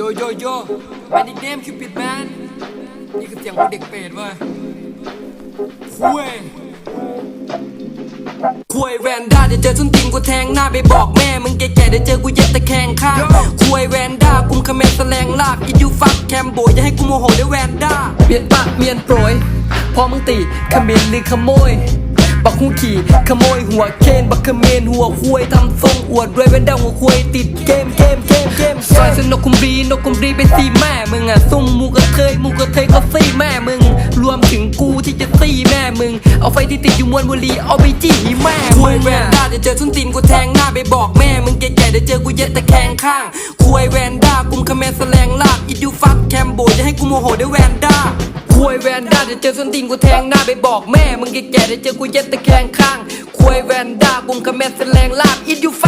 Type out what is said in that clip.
โยโยโยแมนนิกเนมคิวปิดแมนนี่คือเสียงของเด็กเป็ดเว้ยคุยคุยแวนด้าจะเจอส้นตีนกูแทงหน้าไปบอกแม่ มึงแก่ๆเดี๋ยวเจอกูเย็ดตะแคงข้างคุยแวนด้ากุมคาเมนแสลงลากอียูฟักแคมโบอย่าให้กูโมโหด้วยแวนด้าเมียนปะเมียนโปรยพอมึงตีขมิ้นหรือขโมยบักหูขี่ขโมยหัวเคนบักเขเมนหัวคุยทำทรงอวดรวยเป็นดาวหัวคุยติดเกมเกมเกมเกม ซอยสนกคุมรีนกคุมรีไปซีแม่มึงอะซุ่มมูกระเทยมูกระเทยก็ซี่แม่มึง รวมถึงกูที่จะซี่แม่มึง เอาไฟที่ติดอยู่มวนบุรีเอาไปจี้แม่คุยแวนด้าจะเจอทุนตีนกูแทงหน้าไปบอกแม่มึงแก่ๆเดี๋ยวเจอกูเย็ดตะแคงข้างคุยแวนด้ากุมคาเมนแสลงลากอีดูฟักแคมโบจะให้กูโมโหด้วยแวนด้าควยแวนด้าเดี๋ยวเจอส้นตีนกูแทงหน้าไปบอกแม่มึงแก่ๆเดี๋ยวเจอกูเย็ดตะแคงข้างควยแวนด้ากุมกระแมสแสลงลาบอินยูฟัก